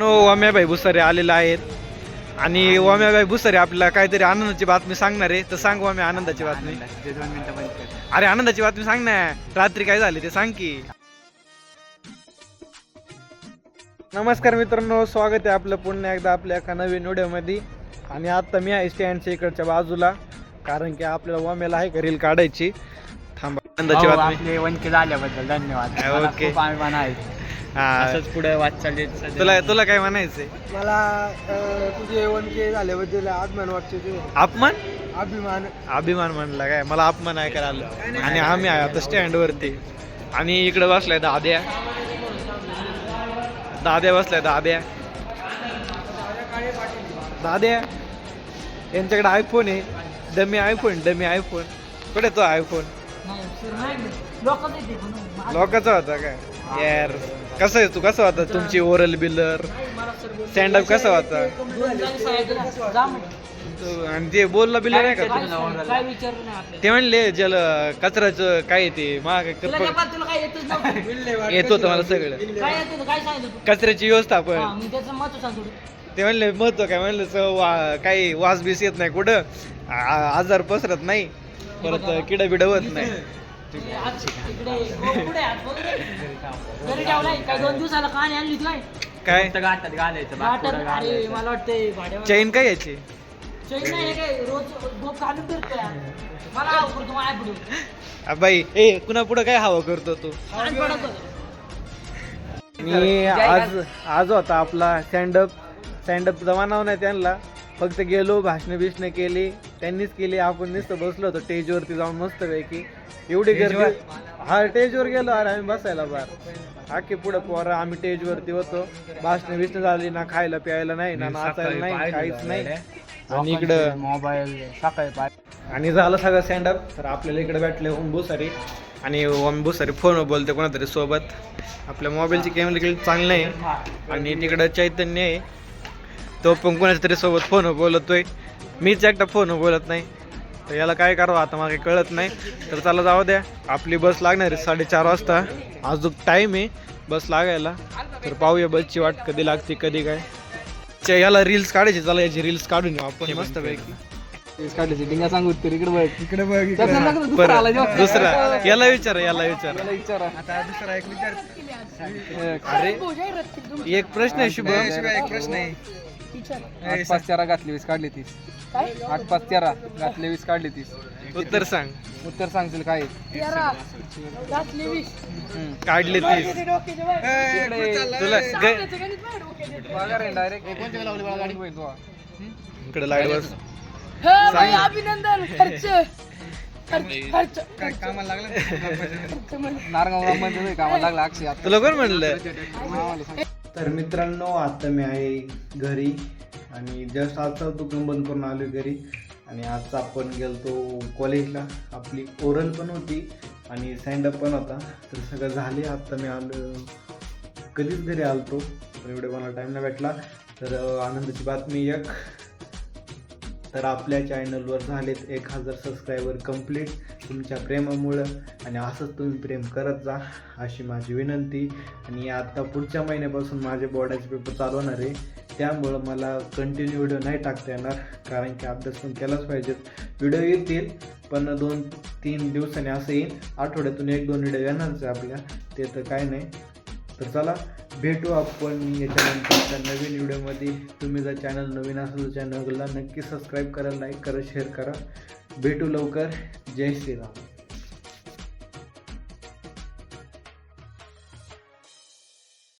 No वाम्याबाई Bhusare आलेले आहेत. आणि वाम्याबाई भुसारे आपल्याला काहीतरी आनंदाची बातमी सांगणार आहे. तर सांग वाम्या आनंदाची बातमी. ते दोन मिनिटं बंद कर. अरे आनंदाची बातमी सांग ना. रात्री काय झाले ते सांग की. नमस्कार मित्रांनो स्वागत आहे आपलं पुन्हा एकदा आपल्या एका नवीन व्हिडिओमध्ये. आणि आता मी आहे स्टँडच्या इकडच्या बाजूला कारण की आपल्याला वाम्याला आहे का रील काढायची. थांबा आनंदाची भाऊ, बातमी. आपले वनके झाल्याबद्दल धन्यवाद. हा, मला ओके. खूप अभिमान आहे. हा. असंच पुढे वाटचाल देत. तुला तुला काय म्हणायचंय? मला अ, तुझे वनके झाल्याबद्दल अभिमान वाटतो अपमान? अभिमान. अभिमान म्हणला काय? मला अपमान ऐकायला आलं. आणि आम्ही आहे आता स्टँड वरती आणि इकडे बसलाय दाद्या. दाद्या बसलाय दाद्या. दाद्या. यांच्याकडे आयफोन आहे. डमी आयफोन डमी आयफोन कुठे तो आयफोन लोकांचा होता काय? यार कसं आहे तू? कसं होता तुमची ओरल बिलर? स्टँडअप कसं होता तू- आणि ते बोलला बिलर आहे का तू? ते म्हणले जल कचऱ्याचं काय आहे ते? माग येत होतं मला सगळं. कचऱ्याची व्यवस्थापन. ते म्हणले महत्त्व काय? म्हणलं स- वा- काही वास बीस येत नाही कुठं? आ- आजार पसरत नाही. परत किड बिड होत नाही. दोन दिवसाला कान आणली काय? काय? फक्त गाठात घालायचं बाकी वाटत पुढं अरे घालायचं. मला वाटतंय भाड्यावर. चैन काय याची? चैन नाही हे काय रोज बोप घालून फिरतोय. मला हाव करतो माझ्या पुढे आ, बाई ए कुणा पुढं काय हवं करतो तू? कान पडत होतं. मी आज आज होता आपला स्टँडअप स्टँडअप जमाना नाही त्यांना. फक्त गेलो भाषण बिषण केली त्यांनीच केली आपण नुसतं बसलो होतो स्टेजवरती जाऊन मस्त पैकी एवढी गर्दी हा स्टेजवर गेलो अरे आम्ही बसायला बार आखे पुढे पोरं आम्ही स्टेजवरती होतो. भाषण बिषण झाली ना खायला प्यायला नाही ना नाचायला नाही काहीच नाही. आणि इकडं मोबाईल सकाळी पाय आणि झालं सगळं स्टँडअप तर आपल्याला इकडे भेटले ओम भुसारी. आणि ओम भुसारी फोन बोलते कोणातरी सोबत. आपल्या मोबाईलची कॅमेरा चांगली आहे. आणि तिकडं चैतन्य आहे. तो पण कोणाच्या तरी सोबत फोन बोलतोय. मीच एकटा फोन बोलत नाही. तर याला काय करावं आता मला काही कळत नाही. तर चला जाऊ द्या. आपली बस लागणार आहे साडेचार वाजता. अजून टाईम आहे बस लागायला. तर पाहूया बसची वाट कधी लागते कधी काय. चे, याला रील्स काढायची चला याची रील्स काढून घेऊ आपण. मस्त पैकी. काढली डिंगा सांगू तर इकडे बघ. इकडे. बघ परत दुसरा याला विचार याला विचार. विचारा. आता दुसरा एक विचार. अरे. एक प्रश्न आहे शुभम. एक प्रश्न आहे. आठ पाच तेरा घातली वीस काढली तीस. आठ पाच तेरा घातली वीस काढली तीस. उत्तर सांग. उत्तर सांगशील काय? काढले तीस. तुला ग- डायरेक्ट इकडे लाइट बस अभिनंदन. खर्च. खर्च खर्च. काय कामाला लागलं? नारगावमध्ये कामाला लागला अक्षय. आता तुला कोण म्हणलं. तर मित्रांनो आता मी आहे घरी आणि जस्ट आता दुकान बंद करून आलो घरी. आणि आज आपण गेलतो कॉलेजला आपली ओरल पण होती आणि सँडअप पण होता. तर सगळं झाले. आता मी आलो कधीच घरी आलतो. तर एवढे मला टाईम नाही भेटला. तर आनंदाची बातमी एक. तर आपल्या चॅनलवर झालेत एक हजार सबस्क्रायबर कंप्लीट तुमच्या प्रेमामुळं आणि असंच तुम्ही प्रेम करत जा अशी माझी विनंती. आणि आता पुढच्या महिन्यापासून माझे बोर्डाचे पेपर चालवणार आहे. त्यामुळं मला कंटिन्यू व्हिडिओ नाही टाकता येणार कारण की अभ्यास पण केलाच पाहिजेत. व्हिडिओ येतील पण दोन तीन दिवसाने असं येईल. आठवड्यातून एक दोन व्हिडिओ येणारच आहे आपल्या. ते तर काय नाही. तर चला भेटू आपण याच्यानंतरच्या नवीन व्हिडिओमध्ये. तुम्ही जर चॅनल नवीन असेल तर चॅनलला नक्की सबस्क्राईब करा लाईक करा शेअर करा. भेटू लवकर. जय श्रीराम.